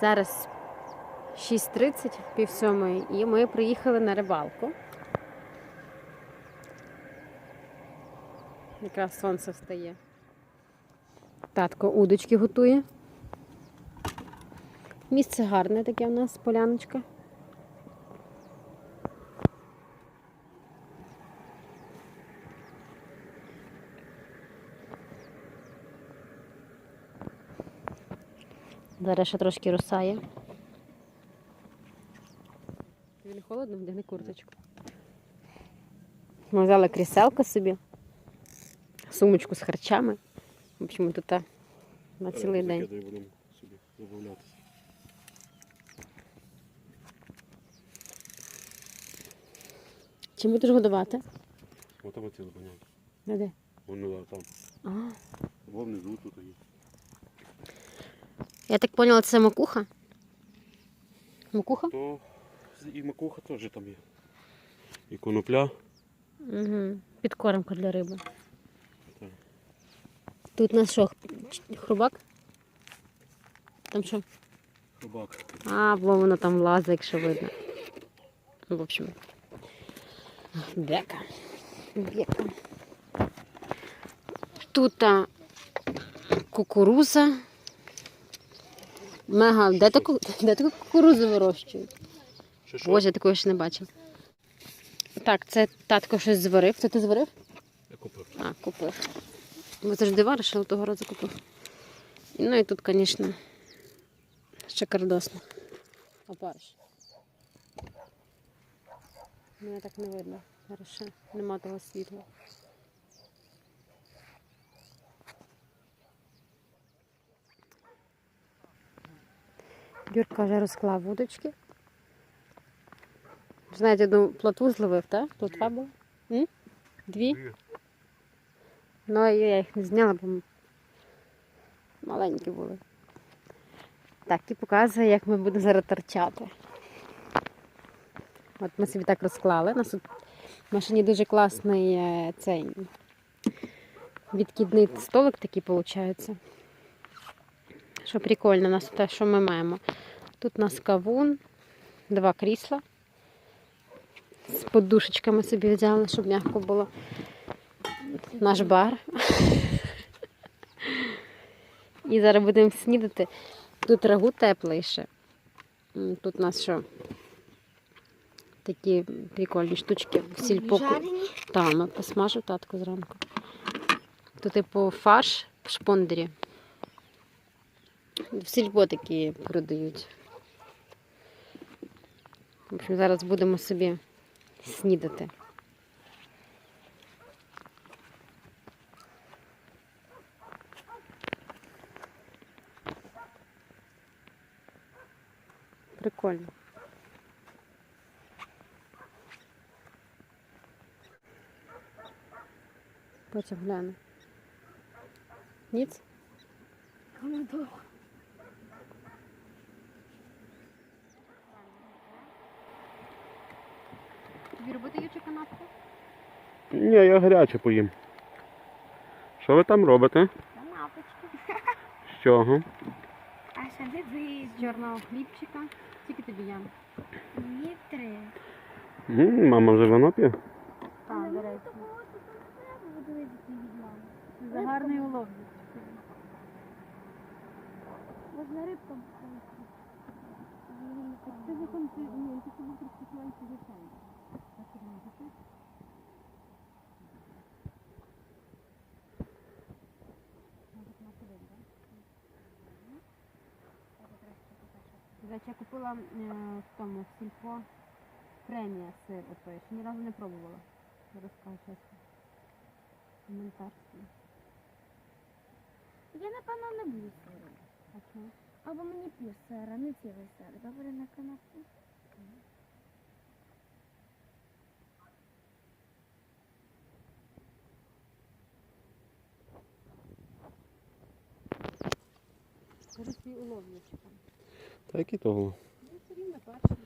Зараз 6.30, пів сьомої, і ми приїхали на рибалку. Якраз сонце встає. Татко удочки готує. Місце гарне таке у нас, поляночка. Зараз ще трошки росає. Тобі не холодно, вдягни курточку. Ми взяли кріселко собі, сумочку з харчами. В общем, ми тут на цілий день. Чим будеш годувати? Ось там оці заганяють. Ну, Де? Воно там. А, Або внизу тут є. Я так поняла, це макуха? Макуха? То і макуха теж там є. І конопля. Угу. Підкормка для риби. Так. Тут у нас що, хрубак? Там що? Хробак. А, бо воно там влазить, якщо видно. Ну, В общем. Бека. Бека. Тут кукуруза. Мега. Де таку, де таку кукурузу вирощують? Що що? Боже, я такого ще не бачив. Так, це татко щось зварив. Це ти зварив? Я купив. А, купив. Бо завжди вариш, але того разу купив. Ну і тут, звісно, шикардосно. Опариш. Мене так не видно. Ще нема того світла. Юрка вже розклав вудочки. Знаєте, одну плотву зловив, так? Плотва була? М? Дві? Ну, я їх не зняла, бо маленькі були. Так, і показує, як ми будемо зараз торчати. От ми собі так розклали. У нас тут в машині дуже класний е, цей відкидний столик такий виходить. Що прикольно, у нас те, що ми маємо. Тут у нас кавун, два крісла. З подушечками собі взяли, щоб м'яко було. Наш бар. І зараз будемо снідати. Тут рагу тепліше. М, Тут у нас що? Такі прикольні штучки в сільпоку. Так, ми посмажив татку зранку. Тут, типу, фарш в шпондері. В сільпо такі продають. В общем, зараз будемо собі снідати. Прикольно. Потім гляну. Ніц? Тобі канапку? Ні, я гаряче поїм. Що ви там робите? Канапочки. З чого? А ще диви. З чорного хлібчика. Тільки тобі я. Мені три. М, Мама вже вино п'є? Так, до речі. За гарний улов. Можна рибком. Ти закон, ти, ні, ти собі прикупляєш звичайно. До речі, я купила е, в тому в сільпо премія сир отой. Ще ні разу не пробувала. Розкажу чесно. Коментарський. Я напевно не буду сиром. А чому? Або мені пів сира, не цілий сир. Добре на канапку. Скажи свій улов там. Та який того? Ну, все рівно перший.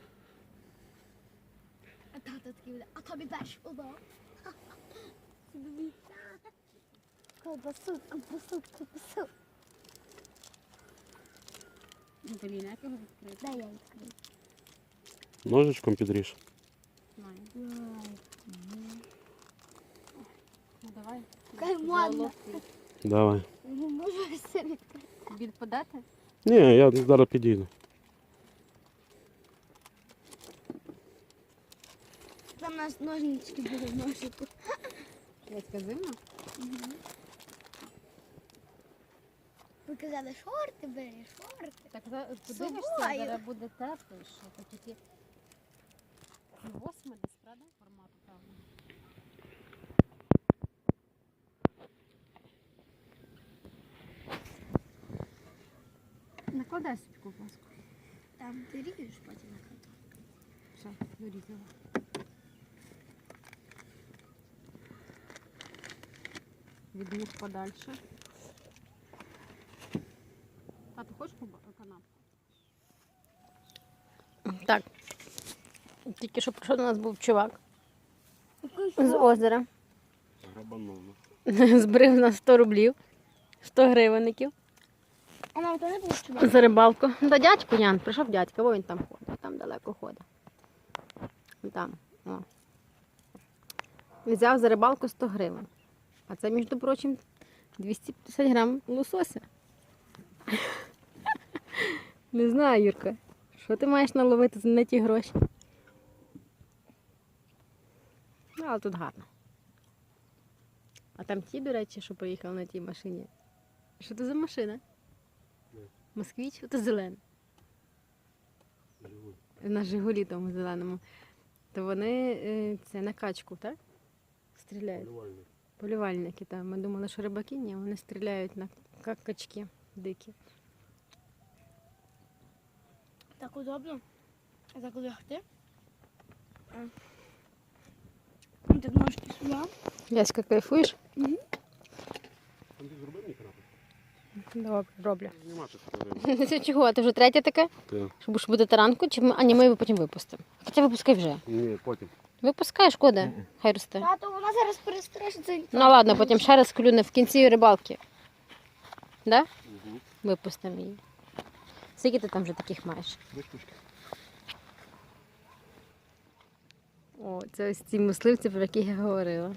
А тато такий буде, а тобі теж удав. Собі. Ковбасу, ковбасу, ковбасу. Блін, як його відкрити? Дай я відкрию. Ножичком підріж. Знаю. Дай. Ну давай. Як модно. Головки. Давай. Не можу все відкрити. Біль подати? Ні, я зараз підійду. нас ножнички були в ножику. Дядька зимно? Ви казали, шорти бери, шорти. Так за- подивишся, собою. зараз буде тепло, що то тільки восьме десь, правда? Формату, певно. Накладай собі ковбаску. Там ти ріжеш потім. Все, дорізала. Від них подальше. А ти хочеш канапку? Так. Тільки що прийшов до нас був чувак з озера. Грабановно. Збрив на 100 рублів, 100 гривенників А нам то не було чого. за рибалку. Та дядько Ян, прийшов дядько, бо він там ходить, там далеко ходить. Там, о. Взяв за рибалку 100 гривень. А це, між прочим, 250 грам лосося. Не знаю, Юрка, що ти маєш наловити на ті гроші? Ну, але тут гарно. А там ті, до речі, що приїхали на тій машині. Що це за машина? Москвіч? Це зелена. На Жигулі тому зеленому. То вони е, це на качку, так? Стріляють. Полювальники там. Ми думали, що рибаки, ні, вони стріляють на ка- качки дикі. Так удобно. А так лягти. А. Так ножки сюди. Яська, кайфуєш? Андрій, зроби мені канапу. Добре, роблю. Знімати скоро. Це чого? А Ти вже третя така? Ти. Щоб будеш буде таранку, чи ми, а ні, ми його потім випустимо. Хоча випускай вже. Ні, потім. Випускай, шкода. Хай росте. Тато, вона зараз перестрижеться. Ну ладно, потім ще раз клюне в кінці рибалки. Да? Угу. Випустимо її. Скільки ти там вже таких маєш? Дві штучки. О, це ось ці мисливці, про яких я говорила.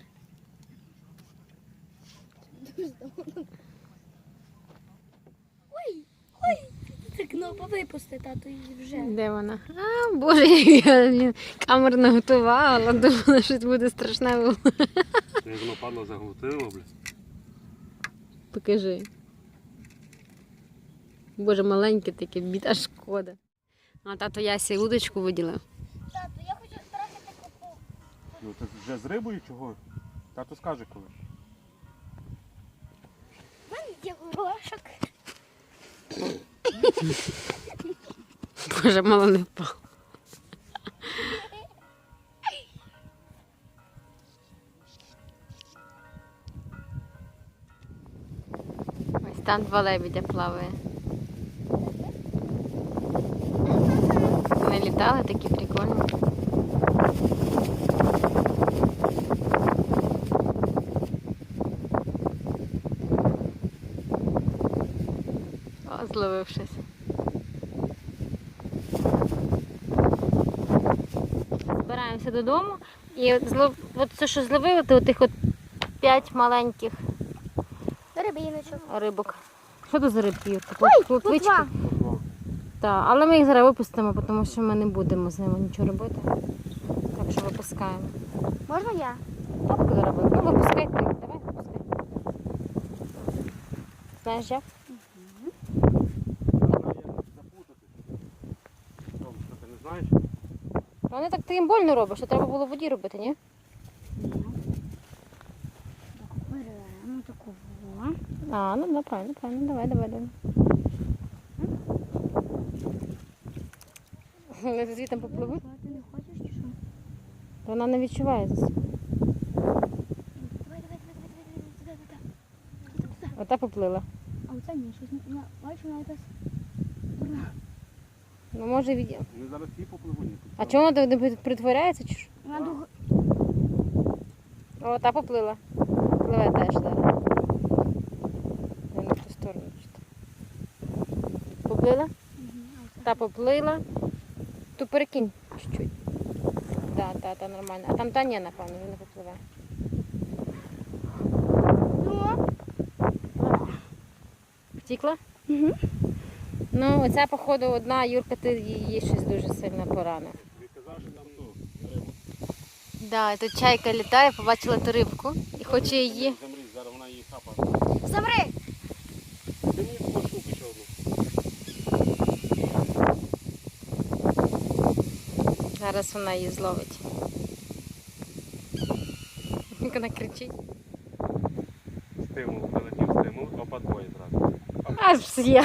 Ой, ой. Кнопа випусти, тато, її вже. Де вона? А, боже, я блін, камеру наготувала, думала, що буде страшне. було. Як воно падло заглотило, блядь. Покажи. Боже, маленьке таке, біда шкода. А тато Ясі удочку виділив. Тато, я хочу трохи таку. Ну ти вже з рибою чого? Тато скаже коли. У мене є горошок. Боже, мало не впав. Ось там два лебедя плаває. Вони літали такі прикольні. О, зловив щось. Збираємося додому. І от, злов... от це, що зловили, то тих от п'ять маленьких Рибіночок. рибок. Що це за рибки, Юрка? Ой, Плотвички? плотва. Так, але ми їх зараз випустимо, тому що ми не будемо з ними нічого робити. Так що випускаємо. Можна я? Як буде робити? Ну, випускай ти. Давай випускай. Знаєш як? Запутати. Що, що ти не знаєш? Вони так ти їм больно робиш, що треба було воді робити, ні? Беремо таку. А, ну да, правильно, правильно, давай, давай, давай. Вони звідти попливуть, Ти не хочеш чи що? вона не відчуває за собою. Давай, давай, давай, давай, давай, туди, туди. Ота поплила. А оце ні, щось не бачу, вона якась. Ну може від. Вони зараз всі попливуть. А чому вона не притворяється? Чи що? Вона дуго. О, та поплила. Пливе теж зараз. Не на ту сторону. Поплила? Та поплила. Ту перекинь чуть-чуть. Да, та, та нормально. А там та ні, напевно, він не попливе. Ну, Втікла? Мгм. Ну, оця, походу, одна, Юрка, ти її щось дуже сильно поранив. Ти казав, що там ту рибу. Да, тут чайка літає, побачила ту рибку і хоче її. Замрій, зараз вона її хапає. Замри! Ти мені таку ще одну. Зараз вона її зловить. Як вона кричить. Стимул, прилетів стимул, опа двоє зразу. Аж псє.